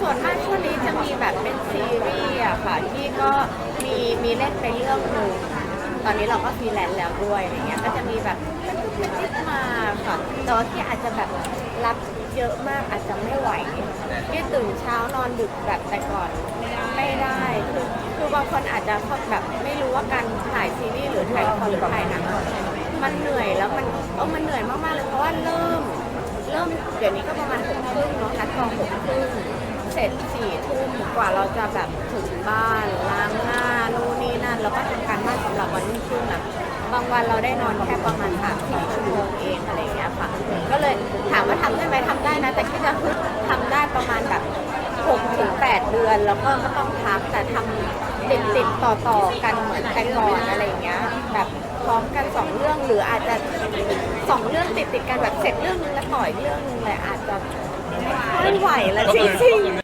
ส่วนมากช่วงนี้จะมีแบบเป็นซีรีส์อะค่ะที่ก็มีมีเล่นไปเรื่องหนึ่งตอนนี้เราก็ฟรีแลนซ์แล้วด้วยอะไรเงี้ยก็จะมีแบบมันก็มันนิดมาค่ะแต่ว่าที่อาจจะแบบรับเยอะมากอาจจะไม่ไหวที่ตื่นเช้านอนดึกแบบแต่ก่อนไม่ได้คือคือบางคนอาจจะแบบไม่รู้ว่าการถ่ายซีรีส์หรือถ่ายละครหรือถ่ายหนังมันเหนื่อยแล้วมันเออมันเหนื่อยมากๆเลยเพราะว่าเริ่ม เริ่มเดี๋ยวนี้ก็ประมาณหกครึ่งเนาะนัดกองหกครึ่งเส ร็จสี่ทุ่มกว่าเราจะแบบถึงบ้านล้างหน้านู่นนี่นั่น แล้วก็ทำการบ้านสำหรับวันรุ่งขึ้นอะบางวันเราได้นอนแค่ประมาณสามสี่ชั่วโมงเองอะไรอย่างเงี้ยค่ะ ก็เลยถามว่าทำได้ไหมทำได้นะ แต่ที่จะฮึดทำได้ประมาณแบบหกถึงแปดเดือน แล้วก็ก็ต้องพักแต่ทำติดติดต่อต่อๆกันเหมือนแต่ก่อนอะไรอย่างเงี้ย แบบพร้อมกันสองเรื่องหรืออาจจะสองเรื่องติดติดๆกันแบบเสร็จเรื่องนึงแล้วต่ออีกเรื่องนึงเลยอาจจะไม่ค่อยไหวแล้วจริงๆ